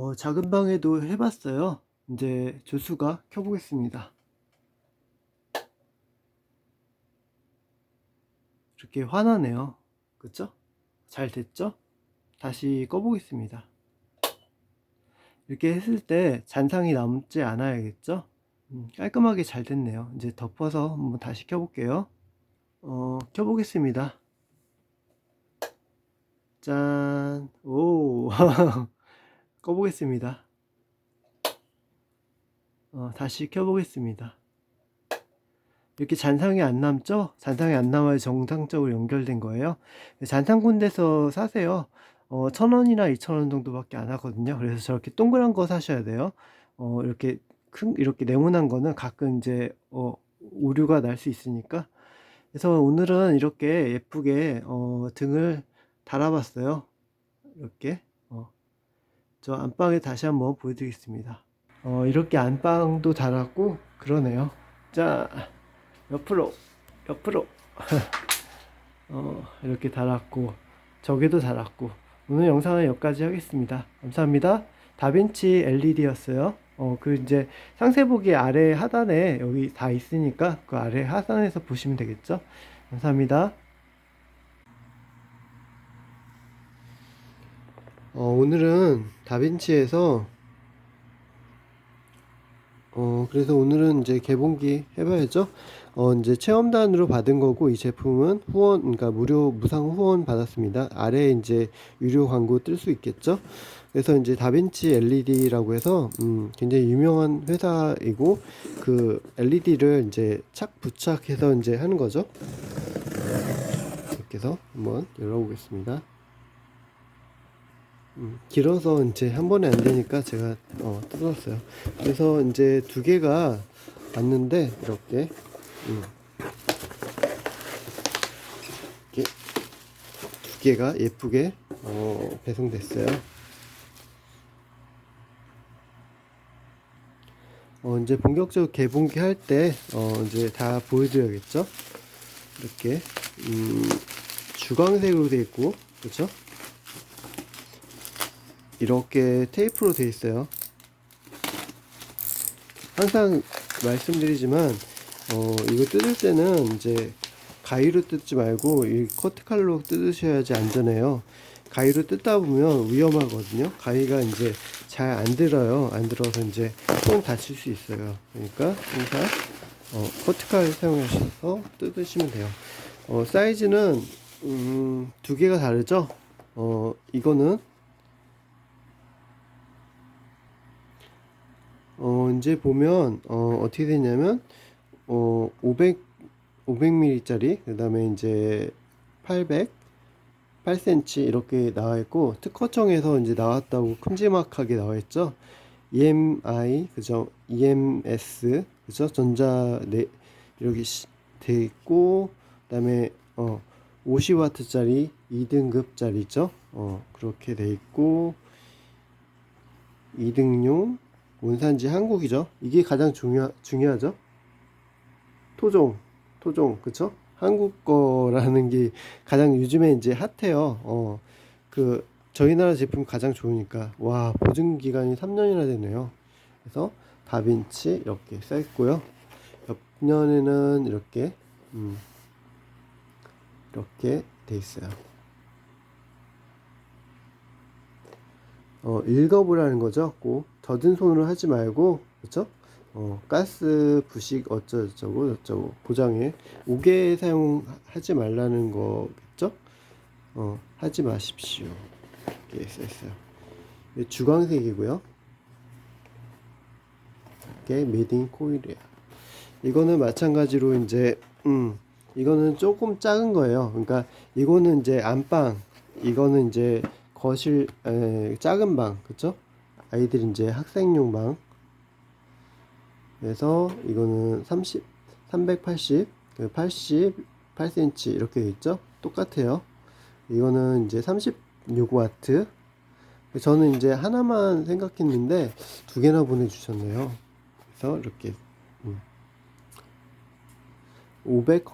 어, 작은 방에도 해봤어요. 이제 조수가 켜보겠습니다. 이렇게 환하네요. 그쵸? 잘 됐죠? 다시 꺼보겠습니다. 이렇게 했을 때 잔상이 남지 않아야겠죠? 음, 깔끔하게 잘 됐네요. 이제 덮어서 한번 다시 켜볼게요. 어, 켜보겠습니다. 짠, 오, 꺼보겠습니다. 어, 다시 켜보겠습니다. 이렇게 잔상이 안 남죠? 잔상이 안 남아야 정상적으로 연결된 거예요. 잔상 군데서 사세요. 어, 천 원이나 이천 원 정도밖에 안 하거든요. 그래서 저렇게 동그란 거 사셔야 돼요. 어, 이렇게 큰, 이렇게 네모난 거는 가끔 이제, 어, 오류가 날 수 있으니까. 그래서 오늘은 이렇게 예쁘게, 어, 등을 달아봤어요. 이렇게. 어. 저 안방에 다시 한번 보여드리겠습니다. 어, 이렇게 안방도 달았고, 그러네요. 자, 옆으로, 옆으로. 어, 이렇게 달았고, 저기도 달았고, 오늘 영상은 여기까지 하겠습니다. 감사합니다. 다빈치 LED였어요. 어, 그 이제 상세 보기 아래 하단에 여기 다 있으니까 그 아래 하단에서 보시면 되겠죠. 감사합니다. 어, 오늘은 다빈치에서 어, 그래서 오늘은 이제 개봉기 해봐야죠. 어, 이제 체험단으로 받은 거고, 이 제품은 후원, 그러니까 무료 무상 후원 받았습니다. 아래에 이제 유료 광고 뜰 수 있겠죠. 그래서 이제 다빈치 LED라고 해서, 음, 굉장히 유명한 회사이고, 그 LED를 이제 착 부착해서 이제 하는 거죠. 이렇게 해서 한번 열어보겠습니다. 음, 길어서 이제 한 번에 안 되니까 제가 어, 뜯었어요. 그래서 이제 두 개가 왔는데 이렇게 음, 두 개가 예쁘게 어, 배송됐어요. 어, 이제 본격적으로 개봉기 할 때 어, 이제 다 보여드려야겠죠. 이렇게 음, 주광색으로 되어 있고 그렇죠? 이렇게 테이프로 되어 있어요. 항상 말씀드리지만 어, 이거 뜯을 때는 이제 가위로 뜯지 말고 이 커트칼로 뜯으셔야지 안전해요. 가위로 뜯다 보면 위험하거든요. 가위가 이제 잘 안 들어요. 안 들어서 이제 손 다칠 수 있어요. 그러니까 항상 어, 커트칼 사용하셔서 뜯으시면 돼요. 어, 사이즈는 음, 두 개가 다르죠. 어, 이거는 어, 이제 보면, 어, 어떻게 되냐면, 어, 500, 500ml짜리, 그 다음에 이제 800, 8cm 이렇게 나와 있고, 특허청에서 이제 나왔다고 큼지막하게 나와 있죠. EMI, 그죠? EMS, 그죠? 전자, 네, 이렇게 시- 돼 있고, 그 다음에, 어, 50W짜리 2등급짜리죠. 어, 그렇게 돼 있고, 2등용, 원산지 한국이죠. 이게 가장 중요 중요하죠. 토종, 토종, 그쵸? 한국 거라는 게 가장 요즘에 이제 핫해요. 어, 그 저희 나라 제품 가장 좋으니까 와 보증 기간이 3년이나 되네요. 그래서 다빈치 이렇게 써 있고요. 옆면에는 이렇게 음, 이렇게 돼 있어요. 어, 읽어보라는 거죠. 꼭 젖은 손으로 하지 말고, 그쵸? 어, 가스 부식 어쩌고저쩌고 저쩌고 보장에 우개 사용하지 말라는 거겠죠? 어, 하지 마십시오. 이렇게 써 있어요. 주광색이고요. 이게 메딩 코일이야. 이거는 마찬가지로 이제 음, 이거는 조금 작은 거예요. 그러니까 이거는 이제 안방, 이거는 이제 거실 에, 작은 방 그쵸? 아이들 이제 학생용 방. 그래서 이거는 30 380 88cm 이렇게 돼 있죠? 똑같아요. 이거는 이제 36W 저는 이제 하나만 생각했는데 두 개나 보내주셨네요. 그래서 이렇게 음. 500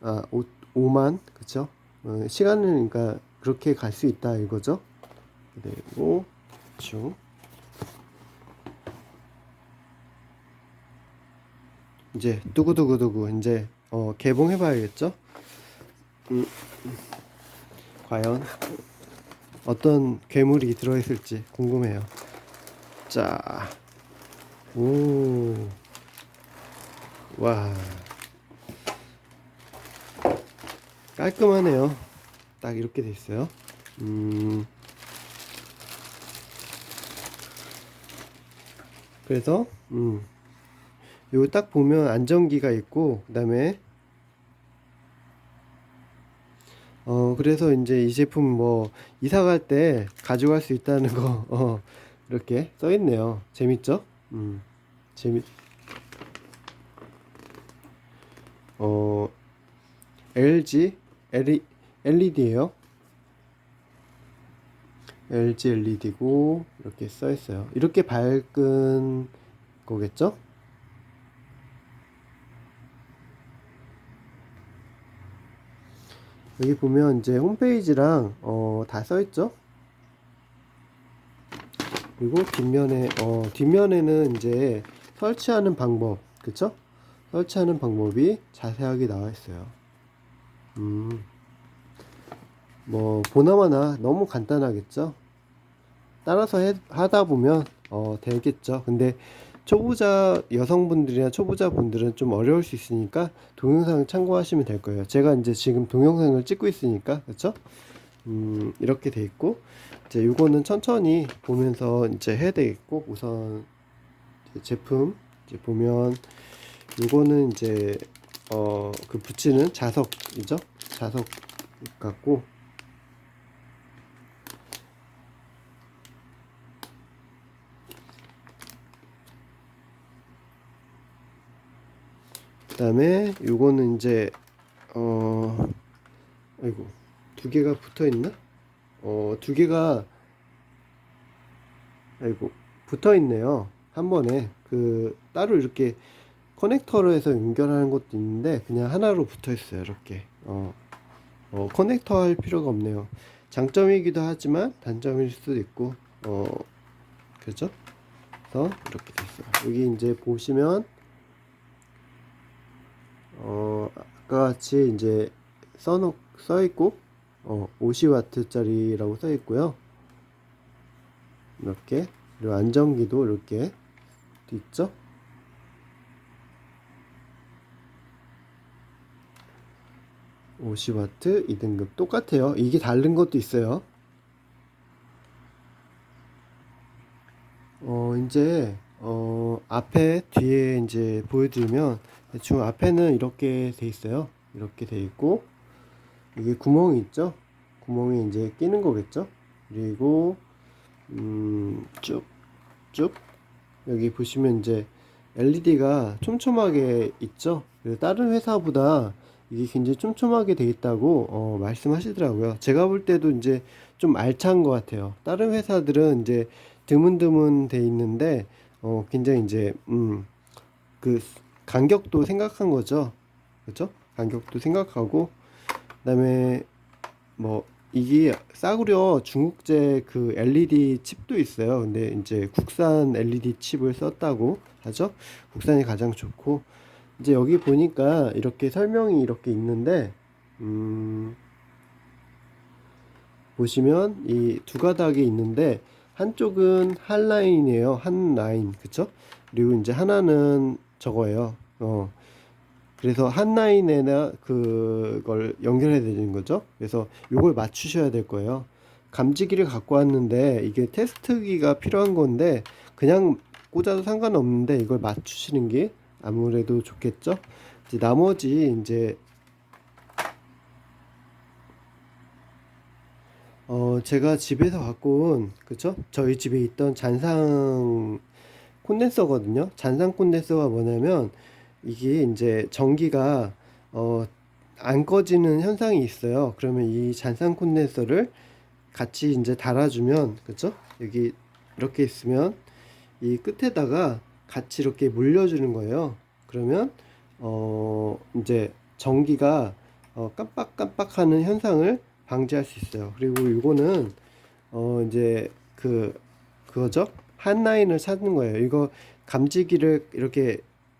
아 5, 5만 그쵸? 어, 시간은 그러니까 그렇게 갈 수 있다 이거죠. 그리고 쭉 이제 두구두구두구 이제 어, 개봉해 봐야겠죠. 음, 과연 어떤 괴물이 들어있을지 궁금해요. 자, 오, 와, 깔끔하네요. 딱 이렇게 돼 있어요. 음, 그래서 음, 요거 딱 보면 안전기가 있고 그다음에 어 그래서 이제 이 제품 뭐 이사 갈 때 가져갈 수 있다는 거 어, 이렇게 써 있네요. 재밌죠? 음, 재밌. 어 LG LED예요. LG LED고 이렇게 써 있어요. 이렇게 밝은 거겠죠? 여기 보면 이제 홈페이지랑 어, 다 써 있죠? 그리고 뒷면에 어, 뒷면에는 이제 설치하는 방법, 그쵸? 설치하는 방법이 자세하게 나와 있어요. 음, 뭐 보나마나 너무 간단하겠죠? 따라서 해, 하다 보면 어, 되겠죠. 근데 초보자 여성분들이나 초보자 분들은 좀 어려울 수 있으니까 동영상 참고하시면 될 거예요. 제가 이제 지금 동영상을 찍고 있으니까 그렇죠? 음, 이렇게 돼 있고 이제 요거는 천천히 보면서 이제 해야 되겠고 우선 제품 이제 보면 요거는 이제 어 그 붙이는 자석이죠. 자석 같고 그다음에 요거는 이제 어 아이고 두 개가 붙어 있나? 어 두 개가 아이고 붙어 있네요. 한 번에 그 따로 이렇게 커넥터로 해서 연결하는 것도 있는데 그냥 하나로 붙어 있어요. 이렇게 어, 어 커넥터 할 필요가 없네요. 장점이기도 하지만 단점일 수도 있고 어 그렇죠? 그래서 이렇게 됐어요. 여기 이제 보시면 어, 아까 같이 이제 써놓, 써있고, 어, 50W짜리라고 써있고요. 이렇게. 그리고 안전기도 이렇게 있죠? (50W) 2등급 똑같아요 이게 다른 것도 있어요 어 이제 어 앞에 뒤에 이제 보여드리면 대충 앞에는 이렇게 돼 있어요. 이렇게 돼 있고 이게 구멍이 있죠. 구멍이 이제 끼는 거겠죠. 그리고 음, 쭉쭉 여기 보시면 이제 LED가 촘촘하게 있죠. 다른 회사보다 이게 굉장히 촘촘하게 돼 있다고 어, 말씀하시더라고요. 제가 볼 때도 이제 좀 알찬 것 같아요. 다른 회사들은 이제 드문드문 돼 있는데 어, 굉장히 이제 음, 그 간격도 생각한 거죠. 그렇죠? 간격도 생각하고 그다음에 뭐 이게 싸구려 중국제 그 LED 칩도 있어요. 근데 이제 국산 LED 칩을 썼다고 하죠. 국산이 가장 좋고 이제 여기 보니까 이렇게 설명이 이렇게 있는데 음 보시면 이 두 가닥이 있는데 한쪽은 한 라인이에요. 한 라인. 그쵸? 그리고 이제 하나는 저거예요. 어. 그래서 한 라인에나 그걸 연결해야 되는 거죠. 그래서 요걸 맞추셔야 될 거예요. 감지기를 갖고 왔는데 이게 테스트기가 필요한 건데 그냥 꽂아도 상관없는데 이걸 맞추시는 게 아무래도 좋겠죠. 이제 나머지 이제 어 제가 집에서 갖고 온 그쵸? 저희 집에 있던 잔상 콘덴서거든요. 잔상 콘덴서가 뭐냐면 이게 이제 전기가 어, 안 꺼지는 현상이 있어요. 그러면 이 잔상 콘덴서를 같이 이제 달아주면 그쵸? 여기 이렇게 있으면 이 끝에다가 같이 이렇게 물려주는 거예요. 그러면 어 이제 전기가 어 깜빡깜빡하는 현상을 방지할 수 있어요. 그리고 이거는 어 이제 그 그거죠. 한 라인을 찾는 거예요. 이거 감지기를 이렇게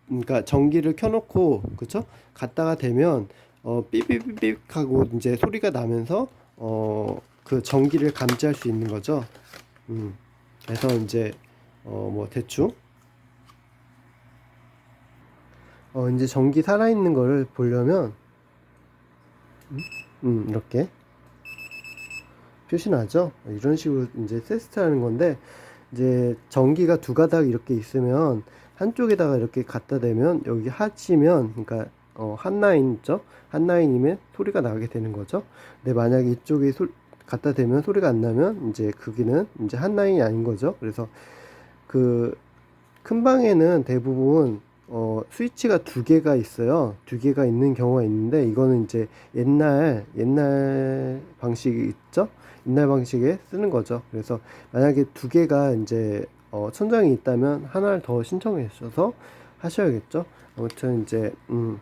그러니까 전기를 켜놓고 그쵸? 갔다가 되면 어 삐삐삐삐 하고 이제 소리가 나면서 어 그 전기를 감지할 수 있는 거죠. 음. 그래서 이제 어 뭐 대충 어 이제 전기 살아있는 거를 보려면 음, 음 이렇게 표시 나죠? 이런 식으로 이제 테스트하는 건데 이제 전기가 두 가닥 이렇게 있으면 한쪽에다가 이렇게 갖다 대면 여기 하치면 그러니까 어, 한 라인 있죠? 한 라인이면 소리가 나게 되는 거죠. 근데 만약에 이쪽에 소, 갖다 대면 소리가 안 나면 이제 그기는 이제 한 라인이 아닌 거죠. 그래서 그 큰 방에는 대부분 어, 스위치가 두 개가 있어요. 두 개가 있는 경우가 있는데 이거는 이제 옛날 옛날 방식이 있죠. 옛날 방식에 쓰는 거죠. 그래서 만약에 두 개가 이제 어, 천장이 있다면 하나를 더 신청해 주셔서 하셔야겠죠. 아무튼 이제 음.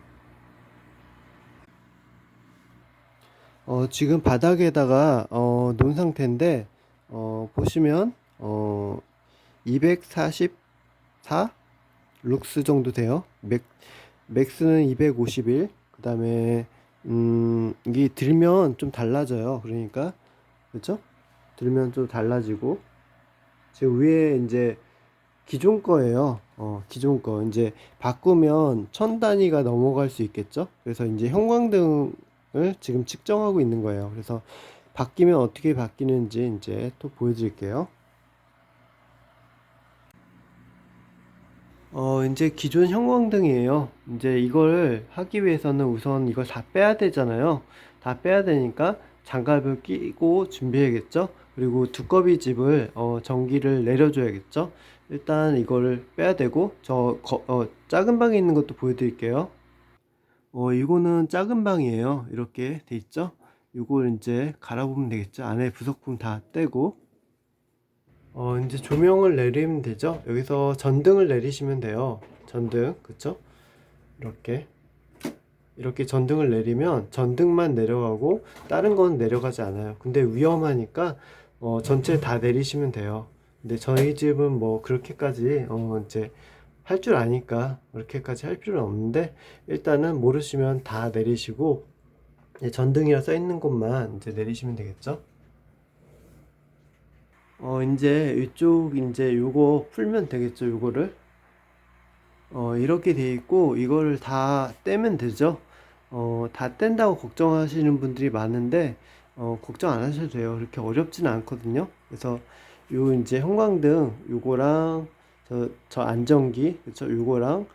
어, 지금 바닥에다가 어, 놓은 상태인데 어, 보시면 어, 244 룩스 정도 돼요. 맥 맥스는 251. 그 다음에 음, 이게 들면 좀 달라져요. 그러니까 그렇죠? 들면 좀 달라지고 지금 위에 이제 기존 거예요. 어, 기존 거. 이제 바꾸면 천 단위가 넘어갈 수 있겠죠? 그래서 이제 형광등을 지금 측정하고 있는 거예요. 그래서 바뀌면 어떻게 바뀌는지 이제 또 보여드릴게요. 어, 이제 기존 형광등이에요. 이제 이걸 하기 위해서는 우선 이걸 다 빼야 되잖아요. 다 빼야 되니까 장갑을 끼고 준비해야겠죠. 그리고 두꺼비 집을 어, 전기를 내려줘야겠죠. 일단 이거를 빼야 되고 저 거, 어, 작은 방에 있는 것도 보여드릴게요. 어, 이거는 작은 방이에요. 이렇게 돼 있죠. 이걸 이제 갈아보면 되겠죠. 안에 부속품 다 떼고 어, 이제 조명을 내리면 되죠. 여기서 전등을 내리시면 돼요. 전등, 그쵸? 이렇게. 이렇게 전등을 내리면 전등만 내려가고 다른 건 내려가지 않아요. 근데 위험하니까 어, 전체 다 내리시면 돼요. 근데 저희 집은 뭐 그렇게까지 어, 이제 할 줄 아니까 그렇게까지 할 필요는 없는데 일단은 모르시면 다 내리시고 이제 전등이라 써 있는 곳만 이제 내리시면 되겠죠. 어, 이제 이쪽 이제 요거 풀면 되겠죠, 요거를. 어, 이렇게 돼 있고 이거를 다 떼면 되죠. 어, 다 뗀다고 걱정하시는 분들이 많은데 어, 걱정 안 하셔도 돼요. 그렇게 어렵지는 않거든요. 그래서 요 이제 형광등 요거랑 저, 저 안전기 그쵸 요거랑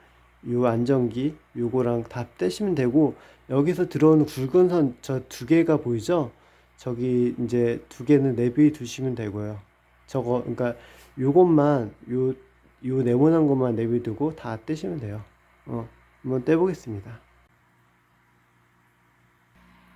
요 안전기 요거랑 다 떼시면 되고 여기서 들어오는 굵은 선 저 두 개가 보이죠? 저기 이제 두 개는 내비 두시면 되고요. 저거 그러니까 요것만 요 요 네모난 것만 내비두고 다 떼시면 돼요. 어, 한번 떼보겠습니다.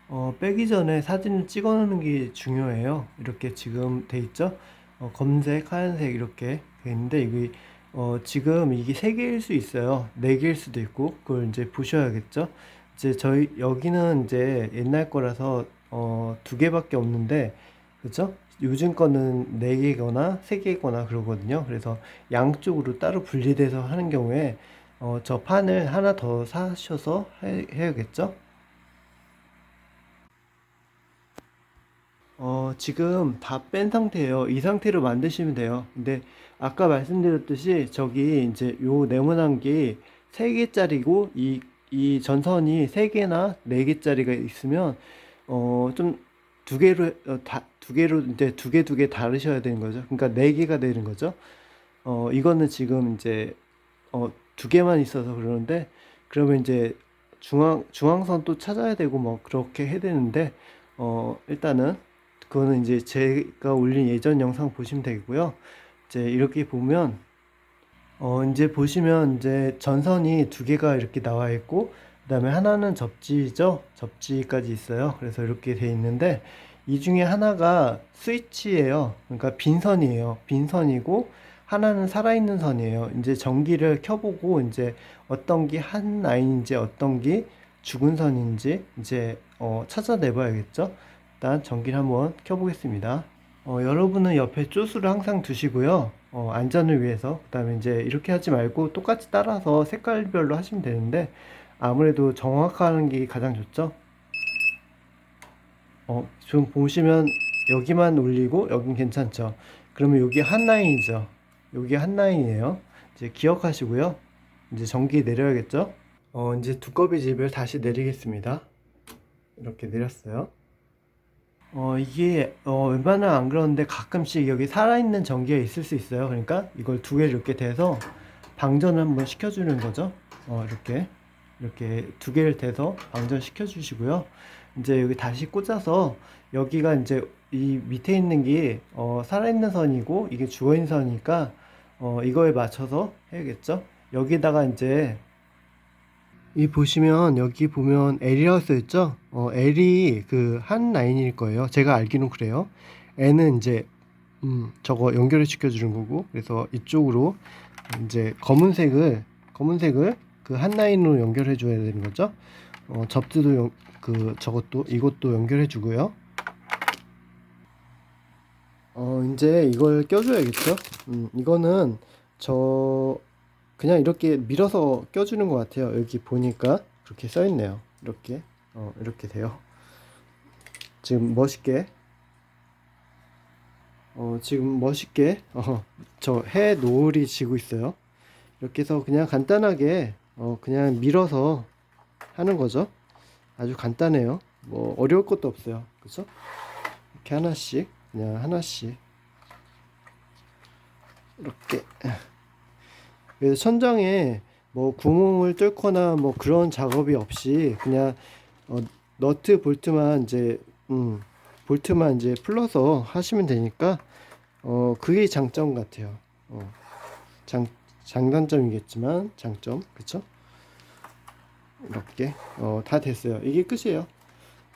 어, 빼기 전에 사진을 찍어 놓는 게 중요해요. 이렇게 지금 돼 있죠? 어, 검색, 하얀색 이렇게 돼 있는데 이게 어, 지금 이게 세 개일 수 있어요. 네 개일 수도 있고 그걸 이제 보셔야겠죠? 이제 저희 여기는 이제 옛날 거라서 어, 두 개밖에 없는데 그죠? 요즘 거는 네 개거나 세 개거나 그러거든요. 그래서 양쪽으로 따로 분리돼서 하는 경우에 어, 저 판을 하나 더 사셔서 해, 해야겠죠? 어, 지금 다 뺀 상태예요. 이 상태로 만드시면 돼요. 근데 아까 말씀드렸듯이 저기 이제 요 네모난 게 3개짜리고 이, 이 전선이 3개나 4개짜리가 있으면 어, 좀 두 개로 어, 다, 두 개로 이제 두 개 두 개 다르셔야 되는 거죠. 그러니까 네 개가 되는 거죠. 어, 이거는 지금 이제 어, 두 개만 있어서 그러는데 그러면 이제 중앙 중앙선 또 찾아야 되고 뭐 그렇게 해야 되는데 어, 일단은 그거는 이제 제가 올린 예전 영상 보시면 되고요. 이제 이렇게 보면 어 이제 보시면 이제 전선이 두 개가 이렇게 나와 있고 그 다음에 하나는 접지죠. 접지까지 있어요. 그래서 이렇게 돼 있는데 이 중에 하나가 스위치예요. 그러니까 빈선이에요. 빈선이고 하나는 살아있는 선이에요. 이제 전기를 켜보고 이제 어떤 게 한 라인인지 어떤 게 죽은 선인지 이제 어 찾아내봐야겠죠. 일단 전기를 한번 켜보겠습니다. 어, 여러분은 옆에 쪼수를 항상 두시고요. 어, 안전을 위해서 그 다음에 이제 이렇게 하지 말고 똑같이 따라서 색깔별로 하시면 되는데 아무래도 정확한 게 가장 좋죠. 어, 지금 보시면 여기만 올리고 여긴 괜찮죠. 그러면 여기 한 라인이죠. 여기 한 라인이에요. 이제 기억하시고요. 이제 전기 내려야겠죠. 어, 이제 두꺼비 집을 다시 내리겠습니다. 이렇게 내렸어요. 어, 이게, 어, 웬만하면 안 그러는데 가끔씩 여기 살아있는 전기가 있을 수 있어요. 그러니까 이걸 두 개를 이렇게 대서 방전을 한번 시켜주는 거죠. 어, 이렇게. 이렇게 두 개를 대서 방전 시켜 주시고요. 이제 여기 다시 꽂아서 여기가 이제 이 밑에 있는 게, 어, 살아있는 선이고 이게 죽어있는 선이니까, 어, 이거에 맞춰서 해야겠죠. 여기다가 이제 이 보시면 여기 보면 L이라고 써 있죠? 어, L이 그 한 라인일 거예요. 제가 알기는 그래요. N은 이제 음, 저거 연결을 시켜주는 거고, 그래서 이쪽으로 이제 검은색을 검은색을 그 한 라인으로 연결해 줘야 되는 거죠. 어, 접두도 연, 그 저것도 이것도 연결해 주고요. 어, 이제 이걸 껴줘야겠죠? 음, 이거는 저 그냥 이렇게 밀어서 껴주는 것 같아요. 여기 보니까 그렇게 써 있네요. 이렇게 어, 이렇게 돼요. 지금 멋있게 어, 지금 멋있게 어, 저 해 노을이 지고 있어요. 이렇게 해서 그냥 간단하게 어, 그냥 밀어서 하는 거죠. 아주 간단해요. 뭐 어려울 것도 없어요. 그죠? 이렇게 하나씩 그냥 하나씩 이렇게 그래서 천장에 뭐 구멍을 뚫거나 뭐 그런 작업이 없이 그냥 어, 너트 볼트만 이제 음, 볼트만 이제 풀러서 하시면 되니까 어 그게 장점 같아요. 어, 장 장단점이겠지만 장점 그쵸? 이렇게 어, 다 됐어요. 이게 끝이에요.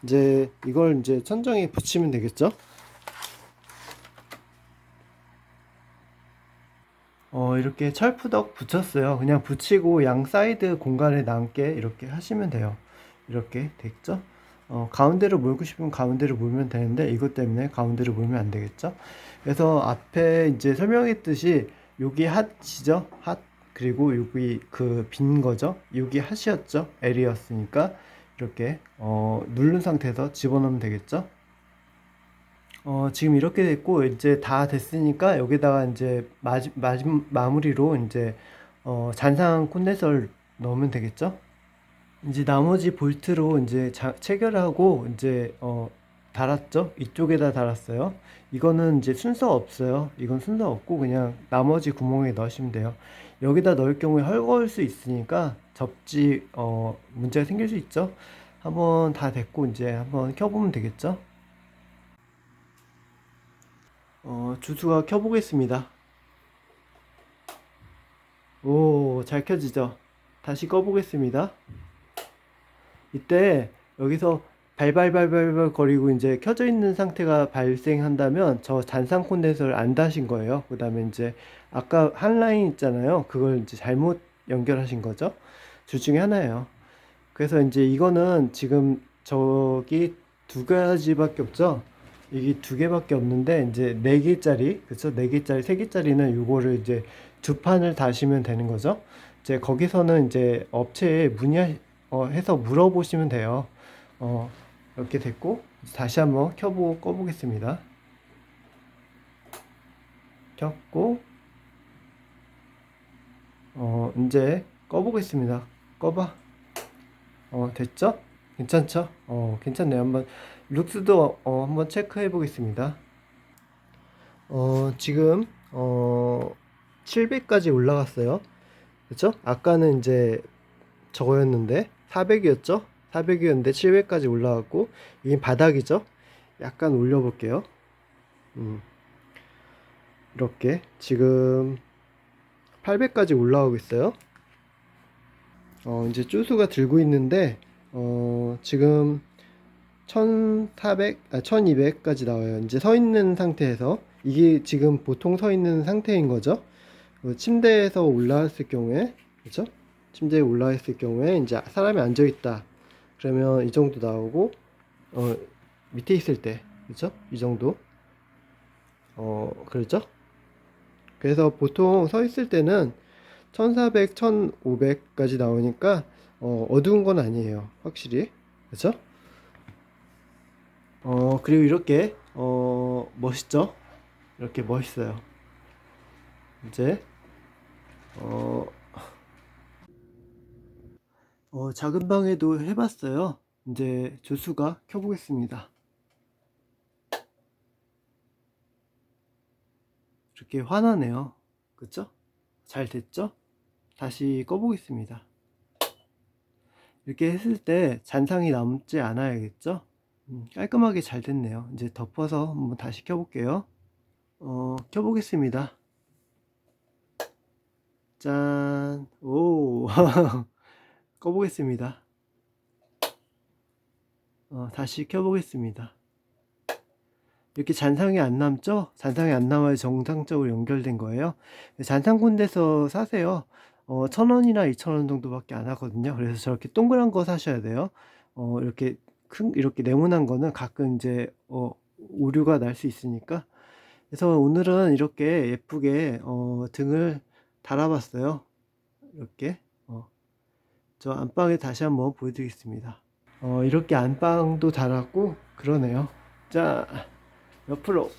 이제 이걸 이제 천장에 붙이면 되겠죠? 어, 이렇게 철푸덕 붙였어요. 그냥 붙이고 양 사이드 공간에 남게 이렇게 하시면 돼요. 이렇게 됐죠? 어, 가운데로 몰고 싶으면 가운데로 몰면 되는데 이것 때문에 가운데로 몰면 안 되겠죠? 그래서 앞에 이제 설명했듯이 여기 핫이죠? 핫 그리고 여기 그 빈 거죠? 여기 핫이었죠? L이었으니까 이렇게 어, 누른 상태에서 집어넣으면 되겠죠? 어, 지금 이렇게 됐고, 이제 다 됐으니까 여기다가 이제 마지, 마지, 마무리로 이제, 어, 잔상 콘덴서를 넣으면 되겠죠? 이제 나머지 볼트로 이제 자, 체결하고 이제, 어, 달았죠? 이쪽에다 달았어요. 이거는 이제 순서 없어요. 이건 순서 없고 그냥 나머지 구멍에 넣으시면 돼요. 여기다 넣을 경우에 헐거울 수 있으니까 접지, 어, 문제가 생길 수 있죠? 한번 다 됐고 이제 한번 켜보면 되겠죠? 어, 주수가 켜보겠습니다. 오, 잘 켜지죠? 다시 꺼보겠습니다. 이때 여기서 발발발발발 거리고 이제 켜져 있는 상태가 발생한다면 저 잔상 콘덴서를 안 다신 거예요. 그 다음에 이제 아까 한 라인 있잖아요. 그걸 이제 잘못 연결하신 거죠. 둘 중에 하나예요. 그래서 이제 이거는 지금 저기 두 가지밖에 없죠. 이게 두 개밖에 없는데 이제 네 개짜리 그쵸 네 개짜리 세 개짜리는 요거를 이제 두 판을 다시면 되는 거죠 이제 거기서는 이제 업체에 문의 어, 해서 물어보시면 돼요 어 이렇게 됐고 다시 한번 켜보고 꺼보겠습니다 켰고 어 이제 꺼보겠습니다 꺼봐 어 됐죠 괜찮죠 어 괜찮네요 한번 룩스도 어, 한번 체크해 보겠습니다. 어, 지금 어, 700까지 올라갔어요. 그렇죠? 아까는 이제 저거였는데 400이었죠? 400이었는데 700까지 올라갔고 이게 바닥이죠? 약간 올려 볼게요. 음. 이렇게 지금 800까지 올라가고 있어요. 어, 이제 쭈수가 들고 있는데 어, 지금 1400, 아, 1200까지 나와요. 이제 서 있는 상태에서 이게 지금 보통 서 있는 상태인 거죠. 어, 침대에서 올라왔을 경우에, 그죠? 침대에 올라왔을 경우에 이제 사람이 앉아 있다. 그러면 이 정도 나오고, 어, 밑에 있을 때, 그죠? 이 정도. 어, 그렇죠? 그래서 보통 서 있을 때는 1400, 1500까지 나오니까 어, 어두운 건 아니에요. 확실히. 그렇죠? 어, 그리고 이렇게 어, 멋있죠? 이렇게 멋있어요. 이제 어, 어, 작은 방에도 해봤어요. 이제 조수가 켜보겠습니다. 이렇게 환하네요. 그쵸? 잘 됐죠? 다시 꺼보겠습니다. 이렇게 했을 때 잔상이 남지 않아야겠죠? 음, 깔끔하게 잘 됐네요. 이제 덮어서 한번 다시 켜볼게요. 어, 켜보겠습니다. 짠. 오. 꺼보겠습니다. 어, 다시 켜보겠습니다. 이렇게 잔상이 안 남죠? 잔상이 안 남아야 정상적으로 연결된 거예요. 잔상 군데서 사세요. 어, 천 원이나 이천 원 정도밖에 안 하거든요. 그래서 저렇게 동그란 거 사셔야 돼요. 어, 이렇게 큰, 이렇게 네모난 거는 가끔 이제, 어, 오류가 날 수 있으니까. 그래서 오늘은 이렇게 예쁘게, 어, 등을 달아봤어요. 이렇게. 어. 저 안방에 다시 한번 보여드리겠습니다. 어, 이렇게 안방도 달았고, 그러네요. 자, 옆으로,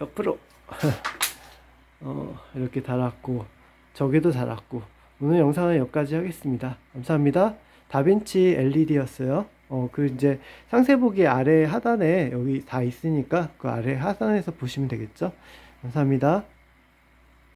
옆으로. 어, 이렇게 달았고, 저기도 달았고, 오늘 영상은 여기까지 하겠습니다. 감사합니다. 다빈치 LED였어요. 어, 그 이제 상세 보기 아래 하단에 여기 다 있으니까 그 아래 하단에서 보시면 되겠죠. 감사합니다.